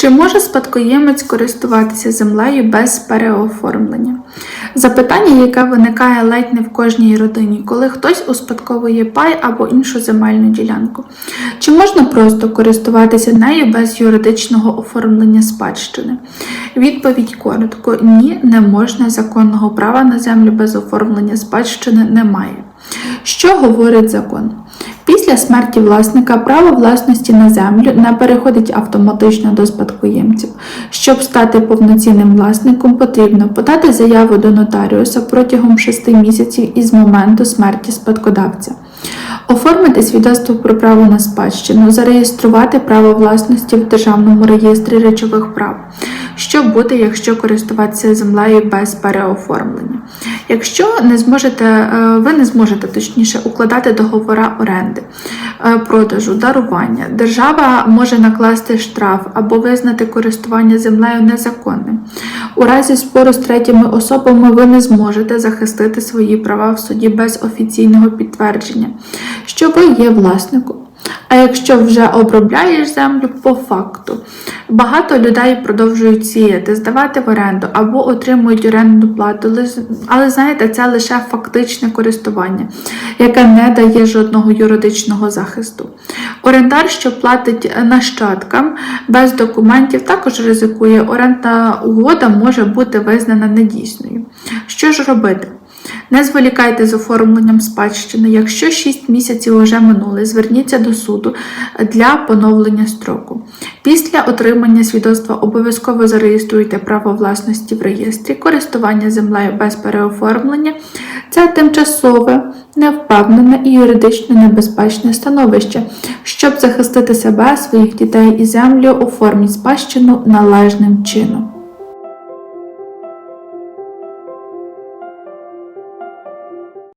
Чи може спадкоємець користуватися землею без переоформлення? Запитання, яке виникає ледь не в кожній родині, коли хтось успадковує пай або іншу земельну ділянку. Чи можна просто користуватися нею без юридичного оформлення спадщини? Відповідь коротко: ні, не можна. Законного права на землю без оформлення спадщини немає. Що говорить закон? Після смерті власника право власності на землю не переходить автоматично до спадкоємців. Щоб стати повноцінним власником, потрібно подати заяву до нотаріуса протягом 6 місяців із моменту смерті спадкодавця. Оформити свідоцтво про право на спадщину, зареєструвати право власності в Державному реєстрі речових прав. Що буде, якщо користуватися землею без переоформлення? Якщо не зможете, е, ви не зможете точніше укладати договора оренди, е, продажу, дарування, держава може накласти штраф або визнати користування землею незаконним. У разі спору з третіми особами ви не зможете захистити свої права в суді без офіційного підтвердження, що ви є власником. А якщо вже обробляєш землю по факту, багато людей продовжують сіяти, здавати в оренду або отримують орендну плату, але знаєте, це лише фактичне користування, яке не дає жодного юридичного захисту. Орендар, що платить нащадкам без документів, також ризикує, орендна угода може бути визнана недійсною. Що ж робити? Не зволікайте з оформленням спадщини. Якщо 6 місяців вже минули, зверніться до суду для поновлення строку. Після отримання свідоцтва обов'язково зареєструйте право власності в реєстрі, користування землею без переоформлення. Це тимчасове, невпевнене і юридично небезпечне становище. Щоб захистити себе, своїх дітей і землю, оформіть спадщину належним чином.